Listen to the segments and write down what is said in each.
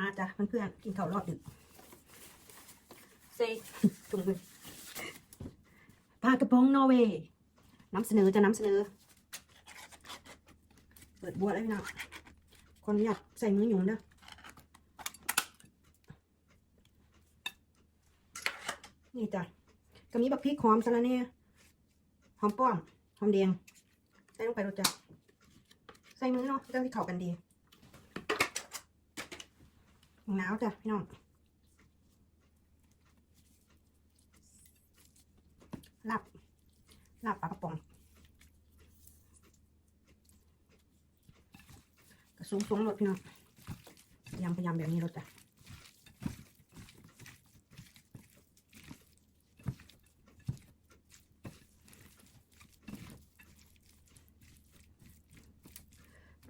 มาจ้ะเพื่อนๆกินข้าวรอดดึกเซ่ถุงมือปลากระพงนอร์เวย์น้ำเสนอจะน้ำเสนอ เปิดบัวแล้วพี่น้องคนอยากใส่มือหยุ่งเด้อนี่จ้ะก็มีบักพริกหอมสะระเนี่ยหอมป้อมหอมแดงใส่ลงไปรสจ้ะใส่มือเนาะจะได้เข้ากันดี หนาวจ้ะพี่น้องหลาบหลาบปลากระป๋องกระสูงสูงรถพี่น้องพยายามพยายามแบบนี้รถจ้ะ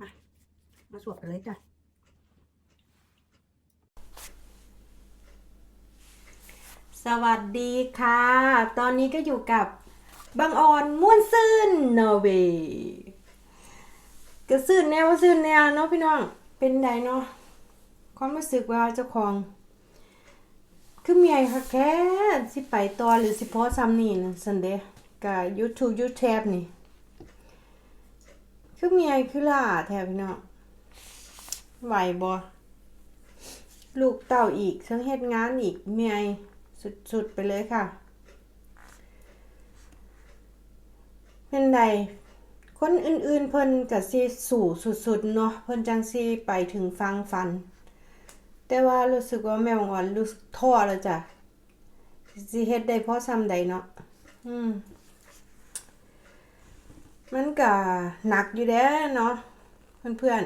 มามาสวบกันเลยจ้ะ สวัสดีค่ะ ตอนนี้ก็อยู่กับบางออนม่วนซื่นนอร์เวย์ก็ซื่นแนวว่าซื่นแนวเนาะพี่น้อง เป็นไดเนาะ ความรู้สึกว่าเจ้าของ คือเมียค่ะแค่สิไปต่อหรือสิพอซ้ำนี่นะสันเดยกับ YouTube YouTube นี่ คือเมียคือล่าแทบพี่น้องไหวบ่ลูกเต่าอีกเชิงเฮ็ดงานอีกเมีย สุดๆไปเลยค่ะ เป็นไดคนอื่นๆเพิ่นก็สิสู่สุดๆเนาะเพิ่นจังสิไปถึงฟังฟัน แต่ว่ารู้สึกว่าแม่ของอ่อนรู้สึกท้อแล้วจ้ะสิเฮ็ดได้เพราะซ้ำใดเนาะอืมมันก็หนักอยู่เด้เนาะเพื่อน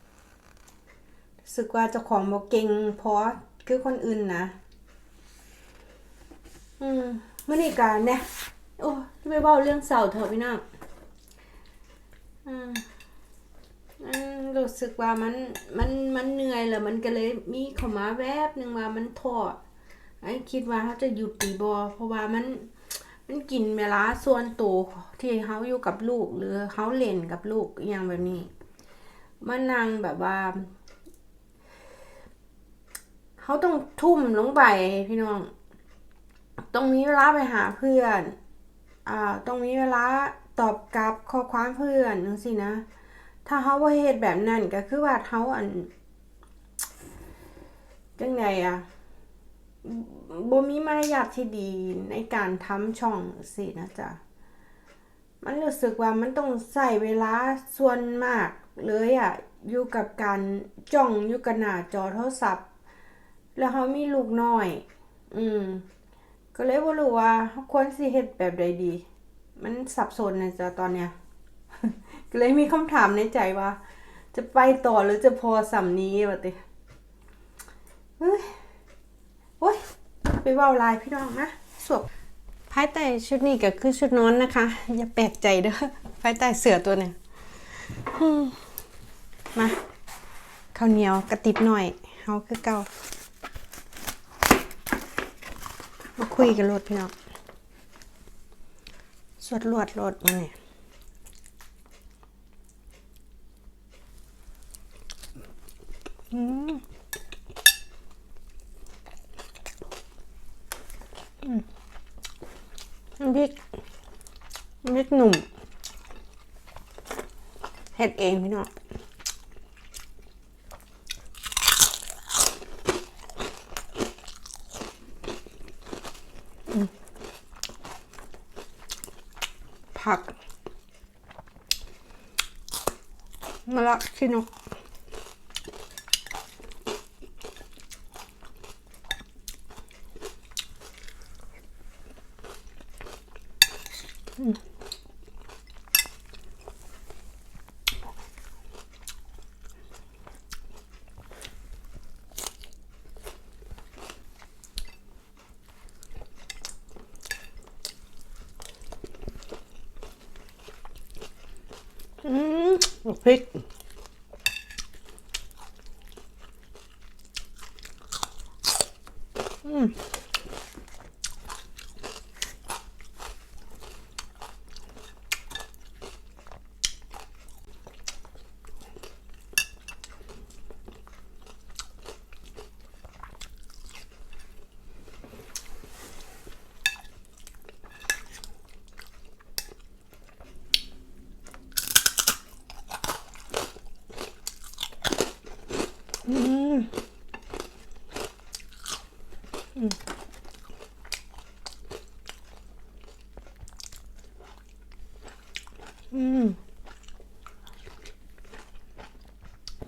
ๆรู้สึกว่าเจ้าของบ่เก่งพอคือคนอื่นนะ อืมมื่อนี้การเนี่ยโอ้ไปเว้าเรื่องเสาเถอะพี่น้องอืมรู้สึกว่ามันมันมันเหนื่อยแล้วมันก็เลยมีเข้ามาแวบหนึ่งว่ามันท้อไอ้คิดว่าเขาจะหยุดตีบอเพราะว่ามันมันกินเวลาส่วนตัวที่เขาอยู่กับลูกหรือเขาเล่นกับลูกอย่างแบบนี้มันนั่งแบบว่าเขาต้องทุ่มลงไปพี่น้อง ต้องมีเวลาไปหาเพื่อนอ่าต้องมีเวลาตอบกลับข้อความเพื่อนจังซี่นะ ถ้าเขาว่าเหตุแบบนั้นก็คือว่าเขาอันจังไงอะบ่มีมารยาทที่ดีในการทำช่องสินะจ๊ะมันรู้สึกว่ามันต้องใส่เวลาส่วนมากเลยอะอยู่กับการจ้องอยู่กับหน้าจอโทรศัพท์ แล้วเขามีลูกน้อย อืม ก็เลยบ่ารู้ว่าควรสิเฮ็ดแบบใดดี มันสับสนนะจ๊ะตอนเนี้ย ก็เลยมีคำถามในใจว่า จะไปต่อหรือจะพอสำนี้วะติเฮ้ยโอ้ยไปเว่าลายพี่น้องนะสวบภายใต้ชุดนี้ก็คือชุดนอนนะคะ อย่าแปลกใจเด้อภายใต้เสือตัวเนี่ยมมาข้าวเหนียวกระติบหน่อยเฮาคือเก่า มาคุยกันรถพี่น้องสวดรวดรถมาเนี่ยอืมอืมน้ำพริกน้ำพริกหนุ่มเฮ็ดเองพี่น้อง ผักมะละขี้นก อืม พริกอืม อืมอืมอืม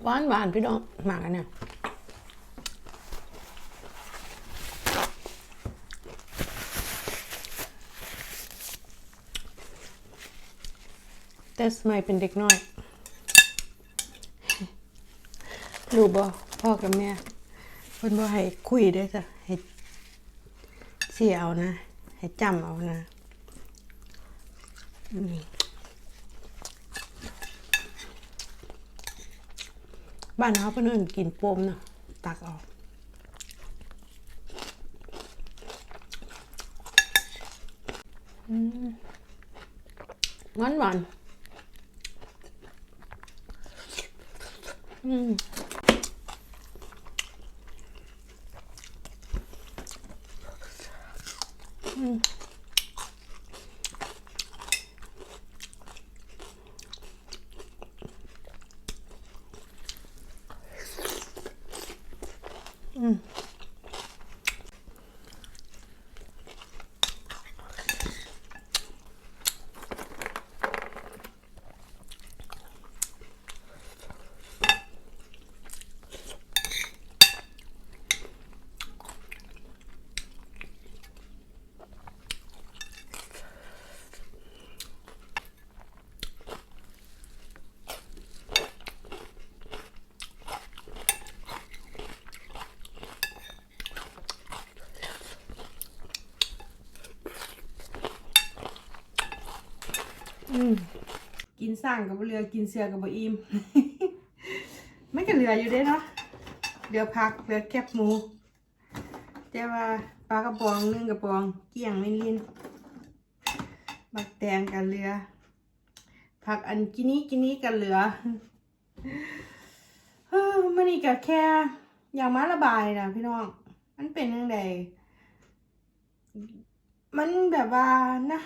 หวานหวานพี่น้องหมากันเนี่ยแต่สมัยเป็นเด็กน้อยรู้บ่พ่อกับแม่เพิ่นบ่ให้คุยได้จ้ะให้เสียเอานะ ให้จำเอานะ อืม บ้านเขาเพื่อนกินปมเนาะตักออกอืมหวานหวาน ๆ อืมกินสร้างกับเรือกินเสือกับบ่อิ่มไม่กันเหลืออยู่เด้เนาะเหลือผักเหลือแคบหมูแต่ว่าปลากระปองนึ่งกระปองเกี่ยงไม่ลินบักแตงกันเหลือ ผักอันกินนี้กินนี้กันเหลือเฮ้อมันนี่ก็แค่อย่ากมาระบายนะพี่น้อง มันเป็นยังไงมันแบบว่านะ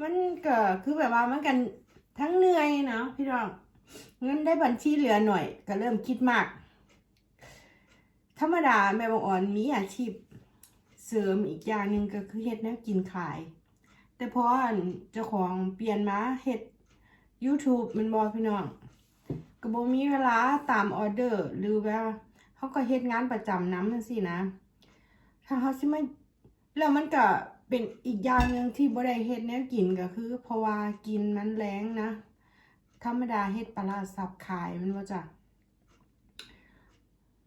มันก็คือแบบว่ามันกันทั้งเหนื่อยเนาะพี่น้องเงินได้บัญชีเหลือหน่อย ก็เริ่มคิดมาก ธรรมดาแม่บางอ่อนมีอาชีพเสริมอีกอย่างหนึ่งก็คือเฮ็ดแนวกินขาย แต่พอเจ้าของเปลี่ยนมาเฮ็ด YouTube มันบอกพี่น้องก็บ่มีเวลาตามออเดอร์หรือว่าเขาก็เฮ็ดงานประจำน้ำจังซี่นะ ถ้าเขาสิมาแล้วมันก็ เป็นอีกอย่างหนึ่งที่บ่ได้เฮ็ดแนวกินก็คือ เพราะว่ากินมันแรงนะ ธรรมดาเฮ็ดปลาร้าสับขายมันว่าจ้ะ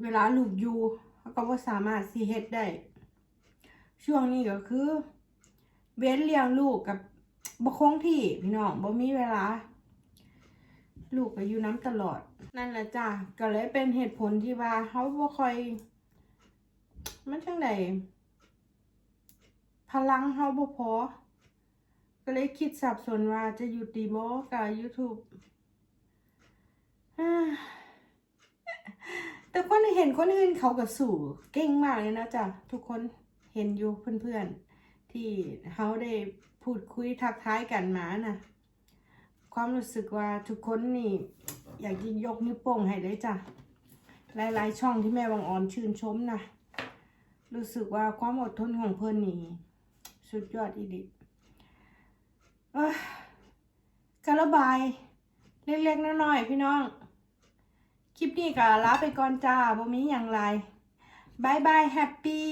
เวลาลูกอยู่ก็บ่สามารถสิเฮ็ดได้ ช่วงนี้ก็คือ เว้นเลี้ยงลูกกับบ่คงที่พี่น้องบ่มีเวลา ลูกก็อยู่น้ำตลอด นั่นแหละจ้ะก็เลยเป็นเหตุผลที่ว่าเขาบ่ค่อย มันจังได พลังเฮาบ่พอ ก็เลยคิดสับสนว่าจะหยุดดีบ่กับ YouTube แต่คนเห็นคนอื่นเขาก็สู่เก่งมากเลยนะจ๊ะ ทุกคนเห็นอยู่เพื่อนๆ ที่เขาได้พูดคุยทักทายกันมานะความรู้สึกว่าทุกคนนี่ อยากจะยกนิ้วโป้งให้เลยจ้ะ หลายๆ ช่องที่แม่วังออนชื่นชมนะรู้สึกว่าความอดทนของเพื่อนนี่ สุดยอดอีดิบการระบาย เล็กๆน้อยๆพี่น้อง คลิปนี้ก็ลาไปก่อนจ้าบ่มีอย่างไรบายบายแฮปปี้